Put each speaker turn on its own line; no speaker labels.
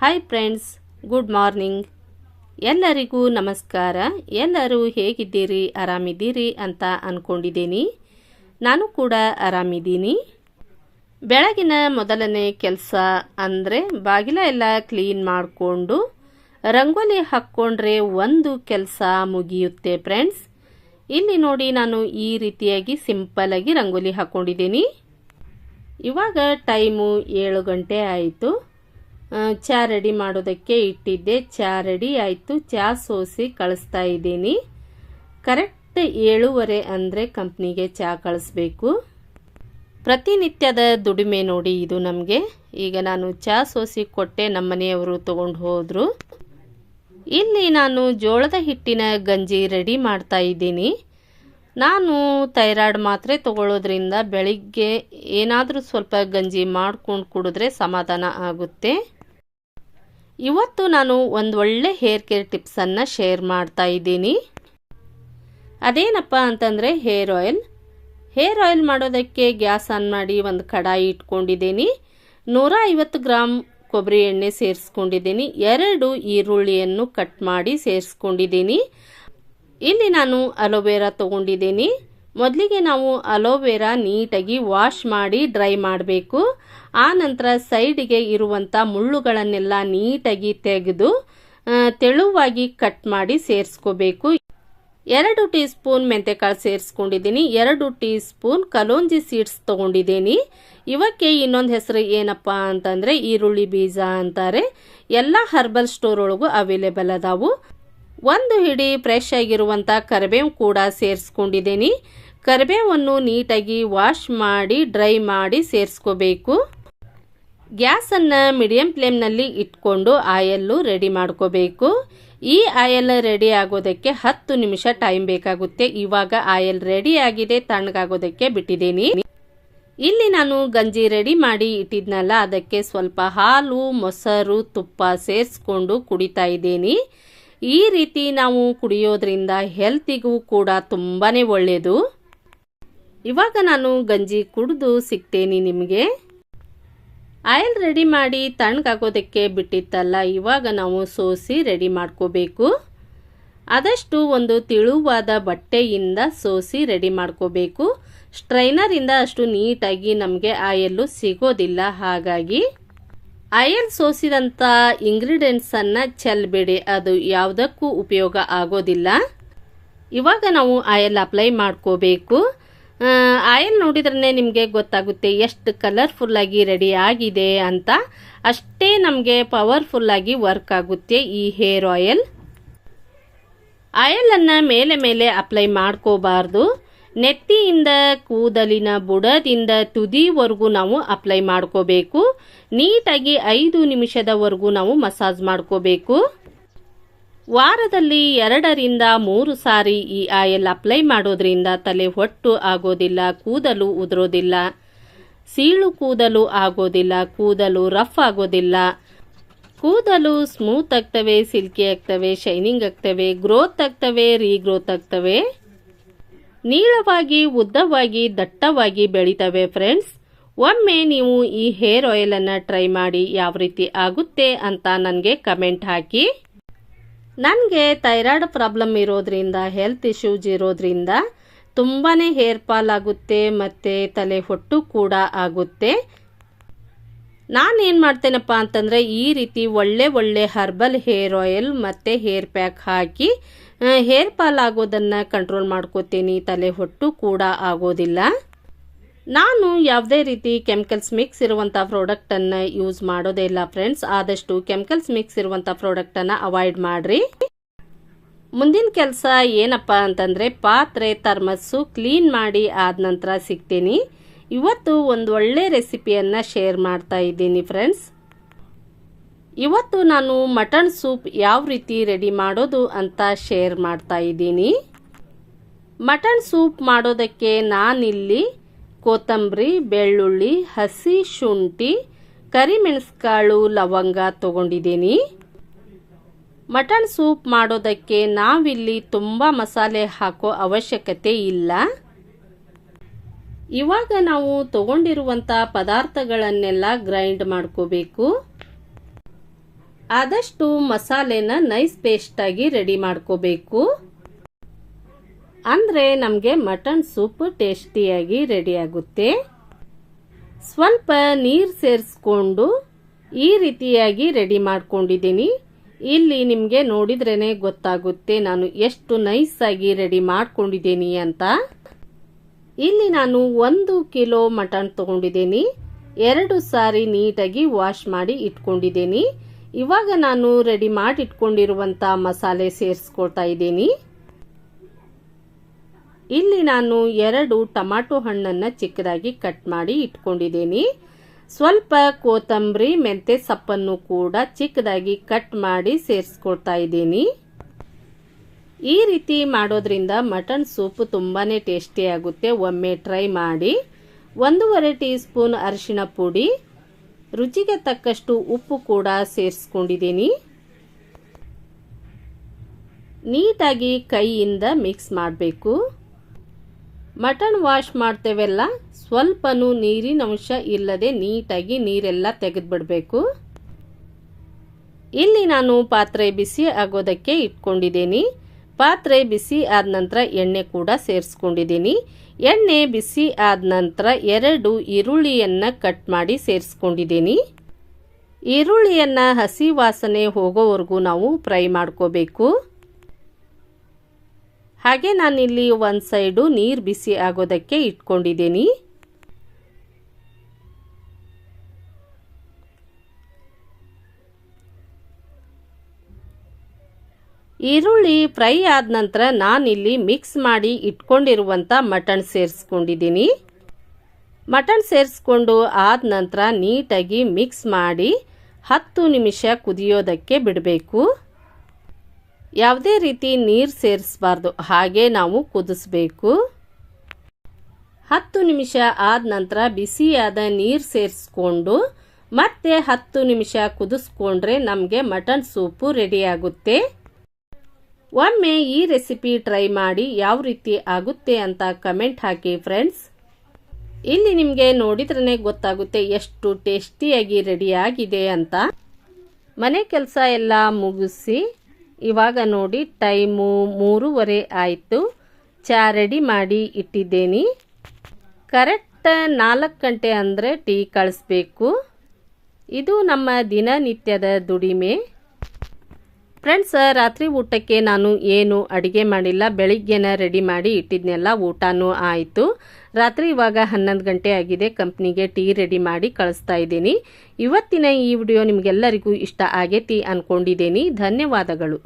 Hi friends good morning ಎಲ್ಲರಿಗೂ ನಮಸ್ಕಾರ. ಎಲ್ಲರೂ ಹೇಗಿದ್ದೀರಿ? ಆರಾಮಿದ್ದೀರಿ ಅಂತ ಅಂದ್ಕೊಂಡಿದ್ದೀನಿ ನಾನು ಕೂಡ ಆರಾಮಿದ್ದೀನಿ. ಬೆಳಗಿನ ಮೊದಲನೇ ಕೆಲಸ ಅಂದರೆ ಬಾಗಿಲ ಎಲ್ಲ ಕ್ಲೀನ್ ಮಾಡಿಕೊಂಡು ರಂಗೋಲಿ ಹಾಕ್ಕೊಂಡ್ರೆ ಒಂದು ಕೆಲಸ ಮುಗಿಯುತ್ತೆ ಫ್ರೆಂಡ್ಸ್ ಇಲ್ಲಿ ನೋಡಿ ನಾನು ಈ ರೀತಿಯಾಗಿ ಸಿಂಪಲಾಗಿ ರಂಗೋಲಿ ಹಾಕ್ಕೊಂಡಿದ್ದೀನಿ ಇವಾಗ ಟೈಮು ಏಳು ಗಂಟೆ ಆಯಿತು. ಚಹಾ ರೆಡಿ ಮಾಡೋದಕ್ಕೆ ಇಟ್ಟಿದ್ದೆ. ಚಹಾ ರೆಡಿ ಆಯಿತು. ಚಹಾ ಸೋಸಿ ಕಳಿಸ್ತಾ ಇದ್ದೀನಿ. ಕರೆಕ್ಟ್ ಏಳುವರೆ ಅಂದರೆ ಕಂಪ್ನಿಗೆ ಚಹಾ ಕಳಿಸ್ಬೇಕು. ಪ್ರತಿನಿತ್ಯದ ದುಡಿಮೆ ನೋಡಿ ಇದು ನಮಗೆ. ಈಗ ನಾನು ಚಹಾ ಸೋಸಿ ಕೊಟ್ಟೆ ನಮ್ಮನೆಯವರು ತಗೊಂಡು ಹೋದರು. ಇಲ್ಲಿ ನಾನು ಜೋಳದ ಹಿಟ್ಟಿನ ಗಂಜಿ ರೆಡಿ ಮಾಡ್ತಾ ಇದ್ದೀನಿ. ನಾನು ಥೈರಾಯ್ಡ್ ಮಾತ್ರೆ ತಗೊಳ್ಳೋದ್ರಿಂದ ಬೆಳಿಗ್ಗೆ ಏನಾದರೂ ಸ್ವಲ್ಪ ಗಂಜಿ ಮಾಡ್ಕೊಂಡು ಕುಡಿದ್ರೆ ಸಮಾಧಾನ ಆಗುತ್ತೆ. ಇವತ್ತು ನಾನು ಒಂದು ಒಳ್ಳೆ ಹೇರ್ ಕೇರ್ ಟಿಪ್ಸನ್ನು ಶೇರ್ ಮಾಡ್ತಾ ಇದ್ದೀನಿ. ಅದೇನಪ್ಪ ಅಂತಂದರೆ ಹೇರ್ ಆಯಿಲ್ ಹೇರ್ ಆಯಿಲ್ ಮಾಡೋದಕ್ಕೆ ಗ್ಯಾಸ್ ಆನ್ ಮಾಡಿ ಒಂದು ಕಡಾಯಿ ಇಟ್ಕೊಂಡಿದ್ದೀನಿ. ನೂರ ಐವತ್ತು ಗ್ರಾಮ್ ಕೊಬ್ಬರಿ ಎಣ್ಣೆ ಸೇರಿಸ್ಕೊಂಡಿದ್ದೀನಿ. ಎರಡು ಈರುಳ್ಳಿಯನ್ನು ಕಟ್ ಮಾಡಿ ಸೇರಿಸ್ಕೊಂಡಿದ್ದೀನಿ. ಇಲ್ಲಿ ನಾನು ಅಲೋವೆರಾ ತೊಗೊಂಡಿದ್ದೀನಿ. ಮೊದಲಿಗೆ ನಾವು ಅಲೋವೆರಾ ನೀಟಾಗಿ ವಾಶ್ ಮಾಡಿ ಡ್ರೈ ಮಾಡಬೇಕು. ಆ ನಂತರ ಸೈಡಿಗೆ ಇರುವಂಥ ಮುಳ್ಳುಗಳನ್ನೆಲ್ಲ ನೀಟಾಗಿ ತೆಗೆದು ತೆಳುವಾಗಿ ಕಟ್ ಮಾಡಿ ಸೇರಿಸ್ಕೋಬೇಕು. ಎರಡು ಟೀ ಸ್ಪೂನ್ ಮೆಂತೆಕಾಳು ಸೇರಿಸ್ಕೊಂಡಿದ್ದೀನಿ. ಎರಡು ಟೀ ಸ್ಪೂನ್ ಕಲೋಂಜಿ ಸೀಡ್ಸ್ ತೊಗೊಂಡಿದ್ದೀನಿ. ಇವಕ್ಕೆ ಇನ್ನೊಂದು ಹೆಸರು ಏನಪ್ಪ ಅಂತಂದರೆ ಈರುಳ್ಳಿ ಬೀಜ ಅಂತಾರೆ. ಎಲ್ಲ ಹರ್ಬಲ್ ಸ್ಟೋರ್ ಒಳಗೂ ಅವೈಲೇಬಲ್ ಅದಾವು. ಒಂದು ಹಿಡಿ ಫ್ರೆಶ್ ಆಗಿರುವಂಥ ಕರಿಬೇವು ಕೂಡ ಸೇರಿಸ್ಕೊಂಡಿದ್ದೀನಿ. ಕರಿಬೇವನ್ನು ನೀಟಾಗಿ ವಾಶ್ ಮಾಡಿ, ಡ್ರೈ ಮಾಡಿ ಸೇರಿಸ್ಕೋಬೇಕು. ಗ್ಯಾಸನ್ನು ಮೀಡಿಯಂ ಫ್ಲೇಮ್ನಲ್ಲಿ ಇಟ್ಕೊಂಡು ಆಯಲ್ಲು ರೆಡಿ ಮಾಡ್ಕೋಬೇಕು. ಈ ಆಯಲ್ ರೆಡಿ ಆಗೋದಕ್ಕೆ ಹತ್ತು ನಿಮಿಷ ಟೈಮ್ ಬೇಕಾಗುತ್ತೆ. ಇವಾಗ ಆಯಲ್ ರೆಡಿ ಆಗಿದೆ, ತಣ್ಣಗಾಗೋದಕ್ಕೆ ಬಿಟ್ಟಿದ್ದೀನಿ. ಇಲ್ಲಿ ನಾನು ಗಂಜಿ ರೆಡಿ ಮಾಡಿ ಇಟ್ಟಿದ್ನಲ್ಲ, ಅದಕ್ಕೆ ಸ್ವಲ್ಪ ಹಾಲು, ಮೊಸರು, ತುಪ್ಪ ಸೇರಿಸ್ಕೊಂಡು ಕುಡಿತಾ ಇದ್ದೀನಿ. ಈ ರೀತಿ ನಾವು ಕುಡಿಯೋದ್ರಿಂದ ಹೆಲ್ತಿಗೂ ಕೂಡ ತುಂಬಾ ಒಳ್ಳೆಯದು ಇವಾಗ ನಾನು ಗಂಜಿ ಕುಡಿದು ಸಿಗ್ತೇನೆ ನಿಮಗೆ. ಆಯಿಲ್ ರೆಡಿ ಮಾಡಿ ತಣ್ಣಗಾಗೋದಕ್ಕೆ ಬಿಟ್ಟಿತ್ತಲ್ಲ, ಇವಾಗ ನಾವು ಸೋಸಿ ರೆಡಿ ಮಾಡ್ಕೋಬೇಕು. ಆದಷ್ಟು ಒಂದು ತಿಳುವಾದ ಬಟ್ಟೆಯಿಂದ ಸೋಸಿ ರೆಡಿ ಮಾಡ್ಕೋಬೇಕು. ಸ್ಟ್ರೈನರಿಂದ ಅಷ್ಟು ನೀಟಾಗಿ ನಮಗೆ ಆಯಲ್ಲು ಸಿಗೋದಿಲ್ಲ, ಹಾಗಾಗಿ. ಆಯಲ್ ಸೋಸಿದಂಥ ಇಂಗ್ರೀಡಿಯೆಂಟ್ಸನ್ನು ಚೆಲ್ಲಬೇಡಿ ಅದು ಯಾವುದಕ್ಕೂ ಉಪಯೋಗ ಆಗೋದಿಲ್ಲ. ಇವಾಗ ನಾವು ಆಯಲ್ ಅಪ್ಲೈ ಮಾಡ್ಕೋಬೇಕು. ಆಯಿಲ್ ನೋಡಿದ್ರೇ ನಿಮಗೆ ಗೊತ್ತಾಗುತ್ತೆ ಎಷ್ಟು ಕಲರ್ಫುಲ್ಲಾಗಿ ರೆಡಿ ಆಗಿದೆ ಅಂತ. ಅಷ್ಟೇ ನಮಗೆ ಪವರ್ಫುಲ್ಲಾಗಿ ವರ್ಕ್ ಆಗುತ್ತೆ ಈ ಹೇರ್ ಆಯಿಲ್ ಆಯಿಲನ್ನು ಮೇಲೆ ಮೇಲೆ ಅಪ್ಲೈ ಮಾಡ್ಕೋಬಾರ್ದು. ನೆತ್ತಿಯಿಂದ, ಕೂದಲಿನ ಬುಡದಿಂದ ತುದಿವರೆಗೂ ನಾವು ಅಪ್ಲೈ ಮಾಡ್ಕೋಬೇಕು. ನೀಟಾಗಿ ಐದು ನಿಮಿಷದವರೆಗೂ ನಾವು ಮಸಾಜ್ ಮಾಡ್ಕೋಬೇಕು. ವಾರದಲ್ಲಿ ಎರಡರಿಂದ ಮೂರು ಸಾರಿ ಈ ಆಯಿಲ್ ಅಪ್ಲೈ ಮಾಡೋದ್ರಿಂದ ತಲೆ ಹೊಟ್ಟು ಆಗೋದಿಲ್ಲ, ಕೂದಲು ಉದುರೋದಿಲ್ಲ, ಸೀಳು ಕೂದಲು ಆಗೋದಿಲ್ಲ, ಕೂದಲು ರಫ್ ಆಗೋದಿಲ್ಲ. ಕೂದಲು ಸ್ಮೂತ್ ಆಗ್ತವೆ, ಸಿಲ್ಕಿ ಆಗ್ತವೆ, ಶೈನಿಂಗ್ ಆಗ್ತವೆ, ಗ್ರೋತ್ ಆಗ್ತವೆ, ರೀಗ್ರೋತ್ ಆಗ್ತವೆ. ನೀಳವಾಗಿ, ಉದ್ದವಾಗಿ, ದಟ್ಟವಾಗಿ ಬೆಳಿತವೆ ಫ್ರೆಂಡ್ಸ್. ಒಮ್ಮೆ ನೀವು ಈ ಹೇರ್ ಆಯಿಲನ್ನು ಟ್ರೈ ಮಾಡಿ ಯಾವ ರೀತಿ ಆಗುತ್ತೆ ಅಂತ ನನಗೆ ಕಮೆಂಟ್ ಹಾಕಿ. ನನಗೆ ಥೈರಾಯ್ಡ್ ಪ್ರಾಬ್ಲಮ್ ಇರೋದ್ರಿಂದ ಹೆಲ್ತ್ ಇಶ್ಯೂಸ್ ಇರೋದ್ರಿಂದ ತುಂಬಾ ಹೇರ್ ಫಾಲ್ ಆಗುತ್ತೆ, ಮತ್ತು ತಲೆ ಹೊಟ್ಟು ಕೂಡ ಆಗುತ್ತೆ. ನಾನೇನು ಮಾಡ್ತೇನಪ್ಪ ಅಂತಂದರೆ, ಈ ರೀತಿ ಒಳ್ಳೆ ಒಳ್ಳೆ ಹರ್ಬಲ್ ಹೇರ್ ಆಯಿಲ್ ಮತ್ತು ಹೇರ್ ಪ್ಯಾಕ್ ಹಾಕಿ ಹೇರ್ ಫಾಲ್ ಆಗೋದನ್ನು ಕಂಟ್ರೋಲ್ ಮಾಡ್ಕೋತೀನಿ, ತಲೆ ಹೊಟ್ಟು ಕೂಡ ಆಗೋದಿಲ್ಲ. ನಾನು ಯಾವುದೇ ರೀತಿ ಕೆಮಿಕಲ್ಸ್ ಮಿಕ್ಸ್ ಇರುವಂಥ ಪ್ರಾಡಕ್ಟನ್ನು ಯೂಸ್ ಮಾಡೋದೇ ಇಲ್ಲ ಫ್ರೆಂಡ್ಸ್ ಆದಷ್ಟು ಕೆಮಿಕಲ್ಸ್ ಮಿಕ್ಸ್ ಇರುವಂಥ ಪ್ರಾಡಕ್ಟನ್ನು ಅವಾಯ್ಡ್ ಮಾಡಿರಿ. ಮುಂದಿನ ಕೆಲಸ ಏನಪ್ಪ ಅಂತಂದರೆ ಪಾತ್ರೆ ಥರ್ಮಸ್ಸು ಕ್ಲೀನ್ ಮಾಡಿ ಆದ ನಂತರ ಸಿಗ್ತೀನಿ. ಇವತ್ತು ಒಂದು ಒಳ್ಳೆ ರೆಸಿಪಿಯನ್ನು ಶೇರ್ ಮಾಡ್ತಾ ಇದ್ದೀನಿ ಫ್ರೆಂಡ್ಸ್ ಇವತ್ತು ನಾನು ಮಟನ್ ಸೂಪ್ ಯಾವ ರೀತಿ ರೆಡಿ ಮಾಡೋದು ಅಂತ ಶೇರ್ ಮಾಡ್ತಾ ಇದ್ದೀನಿ. ಮಟನ್ ಸೂಪ್ ಮಾಡೋದಕ್ಕೆ ನಾನಿಲ್ಲಿ ಕೊತ್ತಂಬರಿ, ಬೆಳ್ಳುಳ್ಳಿ, ಹಸಿ, ಶುಂಠಿ, ಕರಿಮೆಣಸುಕಾಳು, ಲವಂಗ ತಗೊಂಡಿದ್ದೀನಿ. ಮಟನ್ ಸೂಪ್ ಮಾಡೋದಕ್ಕೆ ನಾವಿಲ್ಲಿ ತುಂಬ ಮಸಾಲೆ ಹಾಕೋ ಅವಶ್ಯಕತೆ ಇಲ್ಲ. ಇವಾಗ ನಾವು ತಗೊಂಡಿರುವಂಥ ಪದಾರ್ಥಗಳನ್ನೆಲ್ಲ ಗ್ರೈಂಡ್ ಮಾಡ್ಕೋಬೇಕು. ಆದಷ್ಟು ಮಸಾಲೆನ ನೈಸ್ ಪೇಸ್ಟಾಗಿ ರೆಡಿ ಮಾಡ್ಕೋಬೇಕು. ಅಂದರೆ ನಮಗೆ ಮಟನ್ ಸೂಪ್ ಟೇಸ್ಟಿಯಾಗಿ ರೆಡಿ ಆಗುತ್ತೆ. ಸ್ವಲ್ಪ ನೀರು ಸೇರಿಸ್ಕೊಂಡು ಈ ರೀತಿಯಾಗಿ ರೆಡಿ ಮಾಡ್ಕೊಂಡಿದ್ದೀನಿ. ಇಲ್ಲಿ ನಿಮಗೆ ನೋಡಿದ್ರೇ ಗೊತ್ತಾಗುತ್ತೆ ನಾನು ಎಷ್ಟು ನೈಸಾಗಿ ರೆಡಿ ಮಾಡ್ಕೊಂಡಿದ್ದೀನಿ ಅಂತ. ಇಲ್ಲಿ ನಾನು ಒಂದು ಕಿಲೋ ಮಟನ್ ತಗೊಂಡಿದ್ದೀನಿ. ಎರಡು ಸಾರಿ ನೀಟಾಗಿ ವಾಶ್ ಮಾಡಿ ಇಟ್ಕೊಂಡಿದ್ದೀನಿ. ಇವಾಗ ನಾನು ರೆಡಿ ಮಾಡಿ ಇಟ್ಕೊಂಡಿರುವಂಥ ಮಸಾಲೆ ಸೇರಿಸ್ಕೊಳ್ತಾ ಇದ್ದೀನಿ. ಇಲ್ಲಿ ನಾನು ಎರಡು ಟೊಮಾಟೊ ಹಣ್ಣನ್ನು ಚಿಕ್ಕದಾಗಿ ಕಟ್ ಮಾಡಿ ಇಟ್ಕೊಂಡಿದ್ದೀನಿ. ಸ್ವಲ್ಪ ಕೊತ್ತಂಬರಿ, ಮೆಂತೆ ಸೊಪ್ಪನ್ನು ಕೂಡ ಚಿಕ್ಕದಾಗಿ ಕಟ್ ಮಾಡಿ ಸೇರಿಸ್ಕೊಳ್ತಾ ಇದ್ದೀನಿ. ಈ ರೀತಿ ಮಾಡೋದ್ರಿಂದ ಮಟನ್ ಸೂಪ್ ತುಂಬಾ ಟೇಸ್ಟಿ ಆಗುತ್ತೆ. ಒಮ್ಮೆ ಟ್ರೈ ಮಾಡಿ. ಒಂದೂವರೆ ಟೀ ಸ್ಪೂನ್ ಅರಿಶಿಣ ಪುಡಿ, ರುಚಿಗೆ ತಕ್ಕಷ್ಟು ಉಪ್ಪು ಕೂಡ ಸೇರಿಸ್ಕೊಂಡಿದ್ದೀನಿ. ನೀಟಾಗಿ ಕೈಯಿಂದ ಮಿಕ್ಸ್ ಮಾಡಬೇಕು. ಮಟನ್ ವಾಶ್ ಮಾಡ್ತೇವೆಲ್ಲ. ಸ್ವಲ್ಪನೂ ನೀರಿನ ಅಂಶ ಇಲ್ಲದೆ ನೀಟಾಗಿ ನೀರೆಲ್ಲ ತೆಗೆದುಬಿಡಬೇಕು. ಇಲ್ಲಿ ನಾನು ಪಾತ್ರೆ ಬಿಸಿ ಆಗೋದಕ್ಕೆ ಇಟ್ಕೊಂಡಿದ್ದೀನಿ. ಪಾತ್ರೆ ಬಿಸಿ ಆದ ನಂತರ ಎಣ್ಣೆ ಕೂಡ ಸೇರಿಸ್ಕೊಂಡಿದ್ದೀನಿ. ಎಣ್ಣೆ ಬಿಸಿ ಆದ ನಂತರ ಎರಡು ಈರುಳ್ಳಿಯನ್ನು ಕಟ್ ಮಾಡಿ ಸೇರಿಸ್ಕೊಂಡಿದ್ದೀನಿ. ಈರುಳ್ಳಿಯನ್ನು ಹಸಿ ವಾಸನೆ ಹೋಗೋವರೆಗೂ ನಾವು ಫ್ರೈ ಮಾಡ್ಕೋಬೇಕು. ಹಾಗೆ ನಾನಿಲ್ಲಿ ಒಂದು ಸೈಡು ನೀರು ಬಿಸಿ ಆಗೋದಕ್ಕೆ ಇಟ್ಕೊಂಡಿದ್ದೀನಿ. ಈರುಳ್ಳಿ ಫ್ರೈ ಆದ ನಂತರ ನಾನಿಲ್ಲಿ ಮಿಕ್ಸ್ ಮಾಡಿ ಇಟ್ಕೊಂಡಿರುವಂಥ ಮಟನ್ ಸೇರಿಸ್ಕೊಂಡಿದ್ದೀನಿ. ಮಟನ್ ಸೇರಿಸ್ಕೊಂಡು ಆದ ನಂತರ ನೀಟಾಗಿ ಮಿಕ್ಸ್ ಮಾಡಿ ಹತ್ತು ನಿಮಿಷ ಕುದಿಯೋದಕ್ಕೆ ಬಿಡಬೇಕು. ಯಾವುದೇ ರೀತಿ ನೀರು ಸೇರಿಸಬಾರ್ದು, ಹಾಗೆ ನಾವು ಕುದಿಸ್ಬೇಕು. ಹತ್ತು ನಿಮಿಷ ಆದ ನಂತರ ಬಿಸಿಯಾದ ನೀರು ಸೇರಿಸ್ಕೊಂಡು, ಮತ್ತೆ ಹತ್ತು ನಿಮಿಷ ಕುದಿಸ್ಕೊಂಡ್ರೆ ನಮಗೆ ಮಟನ್ ಸೂಪು ರೆಡಿಯಾಗುತ್ತೆ ಒಮ್ಮೆ ಈ ರೆಸಿಪಿ ಟ್ರೈ ಮಾಡಿ ಯಾವ ರೀತಿ ಆಗುತ್ತೆ ಅಂತ ಕಮೆಂಟ್ ಹಾಕಿ ಫ್ರೆಂಡ್ಸ್ ಇಲ್ಲಿ ನಿಮಗೆ ನೋಡಿದ್ರೇ ಗೊತ್ತಾಗುತ್ತೆ ಎಷ್ಟು ಟೇಸ್ಟಿಯಾಗಿ ರೆಡಿಯಾಗಿದೆ ಅಂತ. ಮನೆ ಕೆಲಸ ಎಲ್ಲ ಮುಗಿಸಿ ಇವಾಗ ನೋಡಿ ಟೈಮು ಮೂರುವರೆ ಆಯಿತು. ಚಾ ರೆಡಿ ಮಾಡಿ ಇಟ್ಟಿದ್ದೇನೆ. ಕರೆಕ್ಟ್ ನಾಲ್ಕು ಗಂಟೆ ಅಂದರೆ ಟೀ ಕಳಿಸ್ಬೇಕು. ಇದು ನಮ್ಮ ದಿನನಿತ್ಯದ ದುಡಿಮೆ. ಫ್ರೆಂಡ್ಸ್ ರಾತ್ರಿ ಊಟಕ್ಕೆ ನಾನು ಏನು ಅಡುಗೆ ಮಾಡಿಲ್ಲ, ಬೆಳಿಗ್ಗೆನ ರೆಡಿ ಮಾಡಿ ಇಟ್ಟಿದ್ನೆಲ್ಲ ಊಟನೂ ಆಯಿತು. ರಾತ್ರಿ ಇವಾಗ ಹನ್ನೊಂದು ಗಂಟೆ ಆಗಿದೆ ಕಂಪ್ನಿಗೆ ಟೀ ರೆಡಿ ಮಾಡಿ ಕಳಿಸ್ತಾ ಇದ್ದೀನಿ. ಇವತ್ತಿನ ಈ ವಿಡಿಯೋ ನಿಮಗೆಲ್ಲರಿಗೂ ಇಷ್ಟ ಆಗೈತಿ ಅಂದ್ಕೊಂಡಿದ್ದೀನಿ ಧನ್ಯವಾದಗಳು.